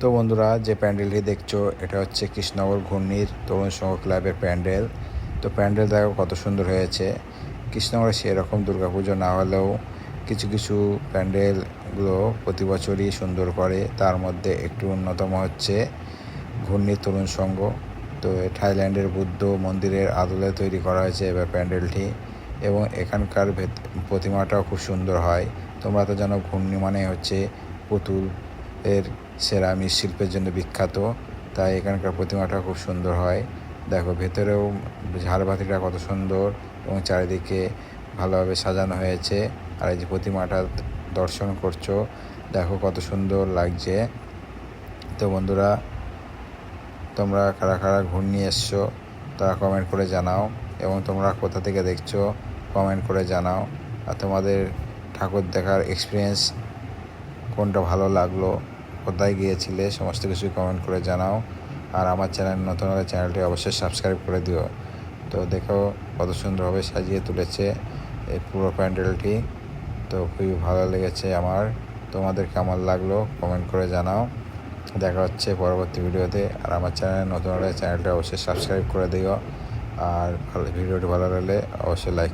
তো বন্ধুরা, যে প্যান্ডেলটি দেখছ, এটা হচ্ছে কৃষ্ণনগর ঘূর্ণির তরুণ সংঘ ক্লাবের প্যান্ডেল। তো প্যান্ডেল দেখো কত সুন্দর হয়েছে। কৃষ্ণনগরে সেরকম দুর্গাপুজো না হলেও কিছু কিছু প্যান্ডেলগুলো প্রতি বছরই সুন্দর করে, তার মধ্যে একটু অন্যতম হচ্ছে ঘূর্ণির তরুণ সংঘ। তো থাইল্যান্ডের বুদ্ধ মন্দিরের আদলে তৈরি করা হয়েছে এবার প্যান্ডেলটি এবং এখানকার প্রতিমাটাও খুব সুন্দর হয়। তোমরা তো জানো, ঘূর্ণি মানে হচ্ছে পুতুল। এর সেরা মৃৎশিল্পের জন্য বিখ্যাত। তাই এখানকার প্রতিমাটা খুব সুন্দর হয়। দেখো, ভেতরেও ঝাড়বাতিটা কত সুন্দর এবং চারিদিকে ভালোভাবে সাজানো হয়েছে। আর এই যে প্রতিমাটা দর্শন করছ, দেখো কত সুন্দর লাগছে। তো বন্ধুরা, তোমরা কারা কারা ঘূর্ণি এসছো, তারা কমেন্ট করে জানাও এবং তোমরা কোথা থেকে দেখছ কমেন্ট করে জানাও। আর তোমাদের ঠাকুর দেখার এক্সপিরিয়েন্স কোনটা ভালো লাগল, কোথায় গিয়েছিলে, সমস্ত কিছু কমেন্ট করে জানাও। আর আমার চ্যানেল নতুন হলে চ্যানেলটি অবশ্যই সাবস্ক্রাইব করে দিও। তো দেখো কত সুন্দরভাবে সাজিয়ে তুলেছে এই পুরো প্যান্ডেলটি। তো খুবই ভালো লেগেছে আমার। তোমাদের কেমন লাগল কমেন্ট করে জানাও। দেখা হচ্ছে পরবর্তী ভিডিওতে। আর আমার চ্যানেল নতুন হলে চ্যানেলটা অবশ্যই সাবস্ক্রাইব করে দিও। আর ভিডিওটি ভালো লাগলে অবশ্যই লাইক